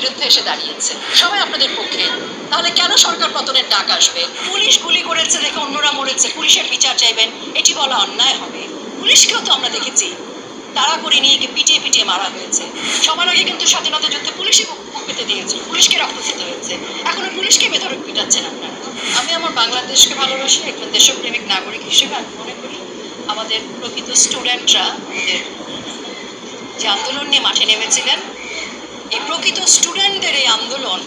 বিরুদ্ধে এসে দাঁড়িয়েছে। সবাই আপনাদের পক্ষে। তাহলে কেন সরকার পতনের ডাক আসবে? পুলিশ গুলি করেছে দেখে অন্যরা মরেছে। পুলিশের বিচার চাইবেন, এটি বলা অন্যায় হবে। পুলিশকেও তো আমরা দেখেছি। তাড়া করে নিয়ে পিটিয়ে পিটিয়ে মারা হয়েছে। সবার আগে কিন্তু স্বাধীনতা যুদ্ধে পুলিশই বুক পেতে দিয়েছিল। পুলিশকে রক্ত দিতে হয়েছে। এখনও পুলিশকে বেধরক পিটাচ্ছেন আপনারা। আমি আমার বাংলাদেশকে ভালোবাসি, একজন দেশপ্রেমিক নাগরিক হিসেবে আমি মনে করি আমাদের প্রকৃত স্টুডেন্টরা আমাদের যে আন্দোলন নিয়ে মাঠে নেমেছিলেন এই প্রকৃত স্টুডেন্টদের এই আন্দোলন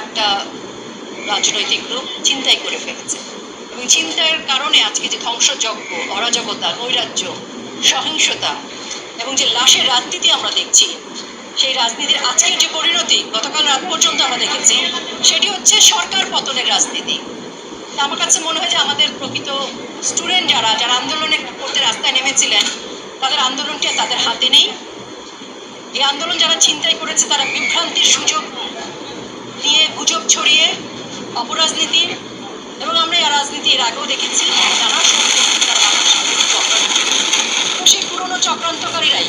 একটা রাজনৈতিক রূপ চিন্তাই করে ফেলেছে। এবং চিন্তার কারণে আজকে যে ধ্বংসযজ্ঞ, অরাজকতা, নৈরাজ্য, সহিংসতা এবং যে লাশের রাজনীতি আমরা দেখছি, সেই রাজনীতির আজকের যে পরিণতি গতকাল রাত পর্যন্ত আমরা দেখেছি, সেটি হচ্ছে সরকার পতনের রাজনীতি। আমার কাছে মনে হয় যে আমাদের প্রকৃত স্টুডেন্ট যারা যারা আন্দোলনে করতে রাস্তায় নেমেছিলেন, তাদের আন্দোলনটি তাদের হাতে নেই। এই আন্দোলন যারা চিন্তাই করেছে, তারা বিভ্রান্তির সুযোগ নিয়ে গুজব ছড়িয়ে অপরাজনীতি এবং আমরা এই রাজনীতি এর আগেও দেখেছি তারা সেই পুরনো চক্রান্তকারীরাই,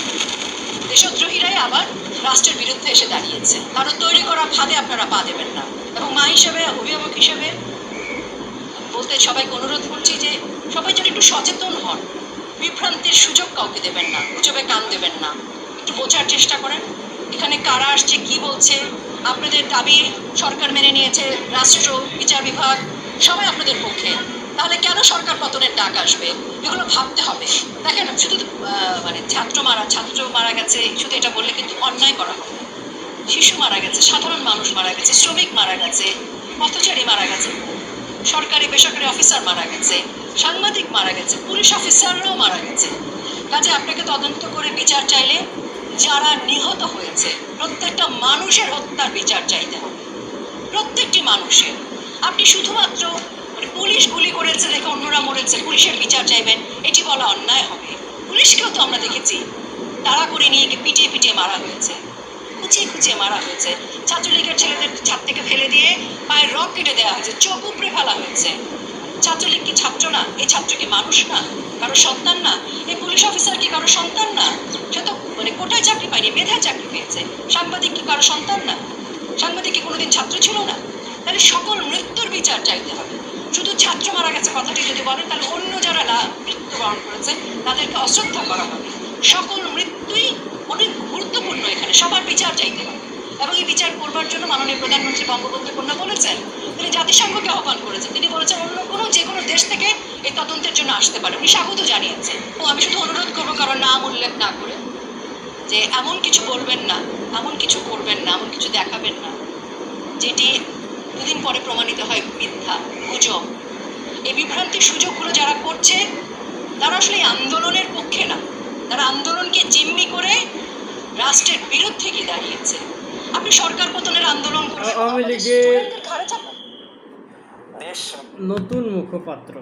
দেশদ্রোহীরাই আবার রাষ্ট্রের বিরুদ্ধে এসে দাঁড়িয়েছে। কারণ তৈরি করা ফাঁদে আপনারা পা দেবেন না। এবং মা হিসেবে, অভিভাবক হিসেবে বলতে সবাইকে অনুরোধ করছি যে, সবাই যেন একটু সচেতন হন। বিভ্রান্তির সুযোগ কাউকে দেবেন না, গুজবে কান দেবেন না। একটু বোঝার চেষ্টা করেন। এখানে কারা আসছে, কি বলছে, আপনাদের দাবি সরকার মেনে নিয়েছে, রাষ্ট্র, বিচার বিভাগ, সবাই আপনাদের পক্ষে। তাহলে কেন সরকার পতনের ডাক আসবে? এগুলো ভাবতে হবে। দেখেন, শুধু মানে ছাত্র মারা ছাত্র মারা গেছে, শুধু এটা বললে কিন্তু অন্যায় করা হবে। শিশু মারা গেছে, সাধারণ মানুষ মারা গেছে, শ্রমিক মারা গেছে, পথচারী মারা গেছে, সরকারি বেসরকারি অফিসার মারা গেছে, সাংবাদিক মারা গেছে, পুলিশ অফিসাররাও মারা গেছে। কাজে আপনাকে তদন্ত করে বিচার চাইলে যারা নিহত হয়েছে, প্রত্যেকটা মানুষের হত্যার বিচার চাইতে হবে। প্রত্যেকটি মানুষের। আপনি শুধুমাত্র মানে পুলিশ গুলি করেছে দেখে অন্যরা মরেছে, পুলিশের বিচার চাইবেন, এটি বলা অন্যায় হবে। পুলিশকেও তো আমরা দেখেছি, তাড়া করে নিয়ে পিটিয়ে পিটিয়ে মারা হয়েছে, খুঁচিয়ে খুঁচিয়ে মারা হয়েছে। ছাত্রলীগের ছেলেদের ছাদ থেকে ফেলে দিয়ে পায়ের রক কেটে দেওয়া হয়েছে, চোখ উপড়ে ফেলা হয়েছে। ছাত্রলীগ কি ছাত্র না? এই ছাত্র কি মানুষ না? কারও সন্তান না? এই পুলিশ অফিসার কি কারও সন্তান না? সে তো মানে কোটায় চাকরি পায়নি মেধায় চাকরি পেয়েছে। সাংবাদিক কি কারও সন্তান না? সাংবাদিক কি কোনোদিন ছাত্র ছিল না? তাহলে সকল মৃত্যুর বিচার চাইতে হবে। শুধু ছাত্র মারা গেছে কথাটি যদি বলেন, তাহলে অন্য যারা মৃত্যুবরণ করেছে, তাদেরকে অশ্রদ্ধা করা হবে। সকল মৃত্যুই অনেক গুরুত্বপূর্ণ এখানে। সবার বিচার চাইতে হবে। এবং এই বিচার করবার জন্য মাননীয় প্রধানমন্ত্রী বঙ্গবন্ধু কন্যা বলেছেন, তিনি জাতিসংঘকে আহ্বান করেছেন। তিনি বলেছেন, অন্য কোনো যে কোনো দেশ থেকে এই তদন্তের জন্য আসতে পারে। উনি স্বাগত জানিয়েছেন। ও আমি শুধু অনুরোধ করব কারণ নাম উল্লেখ না করে। যে এমন কিছু বলবেন না এমন কিছু করবেন না এমন কিছু দেখাবেন না যেটি দুদিন পরে প্রমাণিত হয় মিথ্যা গুজব। এই বিভ্রান্তির সুযোগগুলো যারা করছে তারা আসলে আন্দোলনের পক্ষে না। তারা আন্দোলনকে জিম্মি করে রাষ্ট্রের বিরুদ্ধে গিয়ে দাঁড়িয়েছে। আপনি সরকার পতনের আন্দোলন আওয়ামী লীগের- নতুন মুখপাত্র।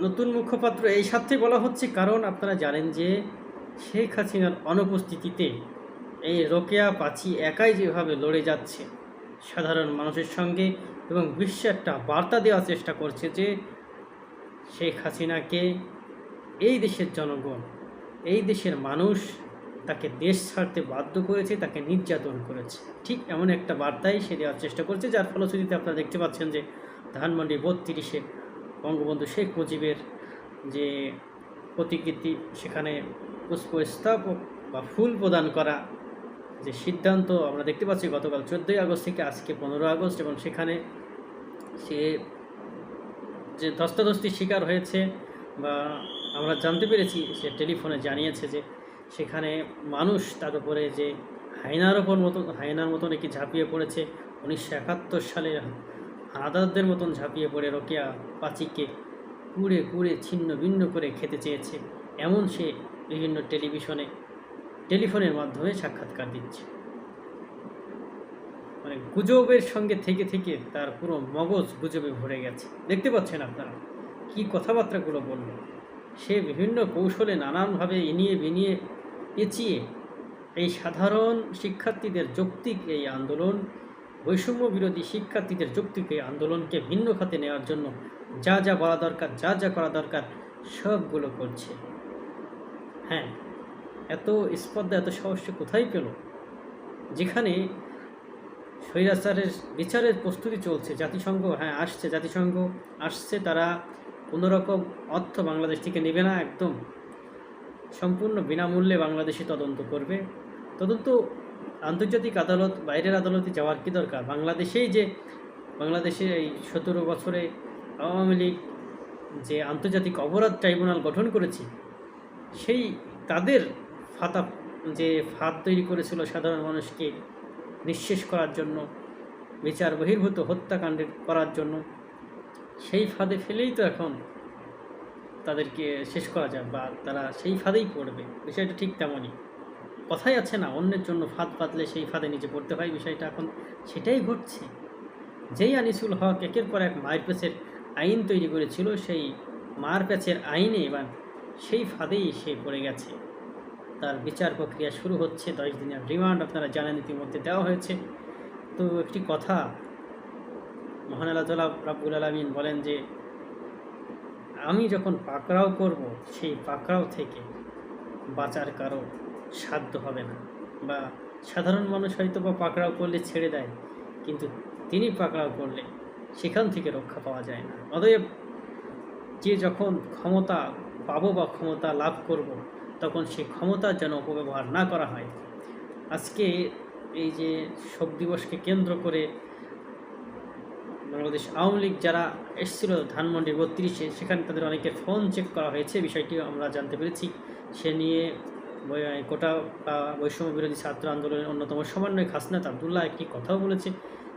নতুন মুখপাত্র এই সাথে বলা হচ্ছে কারণ আপনারা জানেন যে শেখ হাসিনার অনুপস্থিতিতে এই রোকেয়া পাচি একাই যেভাবে লড়ে যাচ্ছে, সাধারণ মানুষের সঙ্গে এবং বিশ্বে একটা বার্তা দেওয়ার চেষ্টা করছে যে শেখ হাসিনাকে এই দেশের জনগণ, এই দেশের মানুষ তাকে দেশ ছাড়তে বাধ্য করেছে, তাকে নির্যাতন করেছে। ঠিক এমন একটা বার্তাই সে দেওয়ার চেষ্টা করছে, যার ফলশ্রুতিতে আপনারা দেখতে পাচ্ছেন যে ধানমন্ডি বত্রিশে বঙ্গবন্ধু শেখ মুজিবের যে প্রতিকৃতি, সেখানে পুষ্পস্তবক বা ফুল প্রদান করা যে সিদ্ধান্ত আমরা দেখতে পাচ্ছি গতকাল চোদ্দোই আগস্ট থেকে আজকে পনেরো আগস্ট এবং সেখানে সে যে ধস্তাধস্তির শিকার হয়েছে বা আমরা জানতে পেরেছি, সে টেলিফোনে জানিয়েছে যে সেখানে মানুষ তার উপরে যে হায়নার ওপর মতন হায়নার মতন একটি ঝাঁপিয়ে পড়েছে। উনিশশো একাত্তর সালে হানাদারদের মতন ঝাঁপিয়ে পড়ে রোকেয়া পাচিকে কুড়ে কুড়ে ছিন্ন ভিন্ন করে খেতে চেয়েছে। এমন সে বিভিন্ন টেলিভিশনে, টেলিফোনের মাধ্যমে সাক্ষাৎকার দিচ্ছে। মানে গুজবের সঙ্গে থেকে থেকে তার পুরো মগজ গুজবে ভরে গেছে। দেখতে পাচ্ছেন আপনারা কি কথাবার্তাগুলো বলল। সে বিভিন্ন কৌশলে নানানভাবে এনিয়ে বিনিয়ে পেঁচিয়ে এই সাধারণ শিক্ষার্থীদের যৌক্তিক এই আন্দোলন, বৈষম্য বিরোধী শিক্ষার্থীদের যৌক্তিক এই আন্দোলনকে ভিন্ন খাতে নেওয়ার জন্য যা যা বলা দরকার, যা যা করা দরকার, সবগুলো করছে। হ্যাঁ এত স্পর্ধা, এত সাহস কোথায় পেল? যেখানে স্বৈরাচারের বিচারের প্রস্তুতি চলছে, জাতিসংঘ হ্যাঁ আসছে, জাতিসংঘ আসছে, তারা কোনোরকম অর্থ বাংলাদেশ থেকে নেবে না, একদম সম্পূর্ণ বিনামূল্যে বাংলাদেশে তদন্ত করবে। তদন্ত আন্তর্জাতিক আদালত, বাইরের আদালতে যাওয়ার কি দরকার? বাংলাদেশেই যে, বাংলাদেশে এই সতেরো বছরে আওয়ামী লীগ যে আন্তর্জাতিক অপরাধ ট্রাইব্যুনাল গঠন করেছে সেই তাদের ফাতা, যে ফাঁদ তৈরি করেছিল সাধারণ মানুষকে নিঃশেষ করার জন্য, বিচার বহির্ভূত হত্যাকাণ্ডের করার জন্য, সেই ফাঁদে ফেলেই তো এখন তাদেরকে শেষ করা যায় বা তারা সেই ফাঁদেই পড়বে। বিষয়টা ঠিক তেমনই। কথাই আছে না, অন্যের জন্য ফাঁদ পাতলে সেই ফাঁদে নিচে পড়তে হয়। বিষয়টা এখন সেটাই ঘটছে। যেই আনিসুল হক একের পর এক মায়ের পেছের আইন তৈরি করেছিল, সেই মার পেছের আইনে এবার সেই ফাঁদেই সে পড়ে গেছে। তার বিচার প্রক্রিয়া শুরু হচ্ছে, দশ দিনের রিমান্ড আপনারা জানেন ইতিমধ্যে দেওয়া হয়েছে। তো একটি কথা, মহান আল্লাহ তালা রাব্বুল আলমিন বলেন যে, আমি যখন পাকড়াও করব, সেই পাকড়াও থেকে বাঁচার কারও সাধ্য হবে না। বা সাধারণ মানুষ হয়তো বা পাকড়াও করলে ছেড়ে দেয়, কিন্তু তিনি পাকড়াও করলে সেখান থেকে রক্ষা পাওয়া যায় না। অতএব যে যখন ক্ষমতা পাবো বা ক্ষমতা লাভ করব, তখন সেই ক্ষমতা যেন অপব্যবহার না করা হয়। আজকে এই যে শোক দিবসকে কেন্দ্র করে বাংলাদেশ আওয়ামী লীগ যারা এসেছিল ধানমন্ডির বত্রিশে, সেখানে তাদের অনেকের ফোন চেক করা হয়েছে, বিষয়টি আমরা জানতে পেরেছি। সে নিয়ে কোটা বা বৈষম্য বিরোধী ছাত্র আন্দোলনের অন্যতম সমন্বয় হাসনাত আবদুল্লাহ একটি কথাও বলেছে।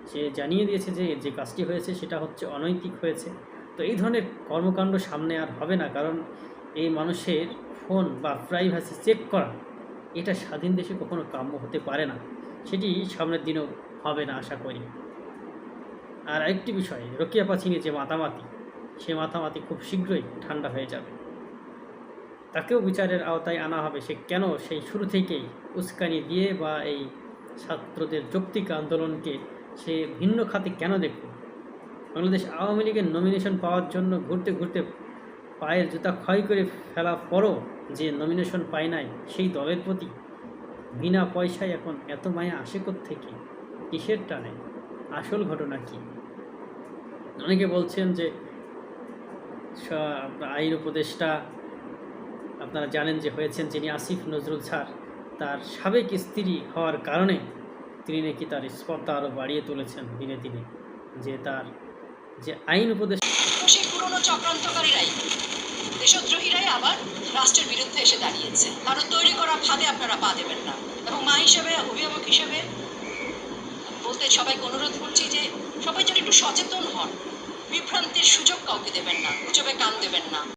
সে জানিয়ে দিয়েছে যে যে কাজটি হয়েছে সেটা হচ্ছে অনৈতিক হয়েছে। তো এই ধরনের কর্মকাণ্ড সামনে আর হবে না, কারণ এই মানুষের ফোন বা প্রাইভেসি চেক করা, এটা স্বাধীন দেশে কখনো কাম্য হতে পারে না। সেটি সামনের দিনেও হবে না, আশা করি। আর আরেকটি বিষয়, রকিয়া পাচিনি যে মাতামাতি, সে মাতামাতি খুব শীঘ্রই ঠান্ডা হয়ে যাবে। তাকেও বিচারের আওতায় আনা হবে, সে কেন সেই শুরু থেকেই উস্কানি দিয়ে বা এই ছাত্রদের যৌক্তিক আন্দোলনকে সে ভিন্ন খাতে কেন দেখবে বাংলাদেশ আওয়ামী লীগের নমিনেশন পাওয়ার জন্য ঘুরতে ঘুরতে পায়ের জুতা ক্ষয় করে ফেলা পরও যে নমিনেশন পায় নাই, সেই দলের প্রতি বিনা পয়সায় এখন এত মায়া আসে থেকে কিসের টানে? আসল ঘটনা কি? অনেকে বলছেন যে আইন উপদেষ্টা, আপনারা জানেন যে হয়েছেন যিনি আসিফ নজরুল স্যার, তার সাবেক স্ত্রী হওয়ার কারণে তিনি নাকি তার স্পর্ধা আরও বাড়িয়ে তুলেছেন দিনে দিনে, যে তার যে আইন উপদেশ সেই পুরনো চক্রান্তকারীরাই দেশদ্রোহীরাই আবার রাষ্ট্রের বিরুদ্ধে এসে দাঁড়িয়েছে। কারণ তৈরি করা ফাঁদে আপনারা পা দেবেন না। এবং মা হিসেবে, অভিভাবক হিসেবে বলতে সবাইকে অনুরোধ করছি যে সবাই যদি একটু সচেতন হন। বিভ্রান্তির সুযোগ কাউকে দেবেন না, গুজবে কান দেবেন না।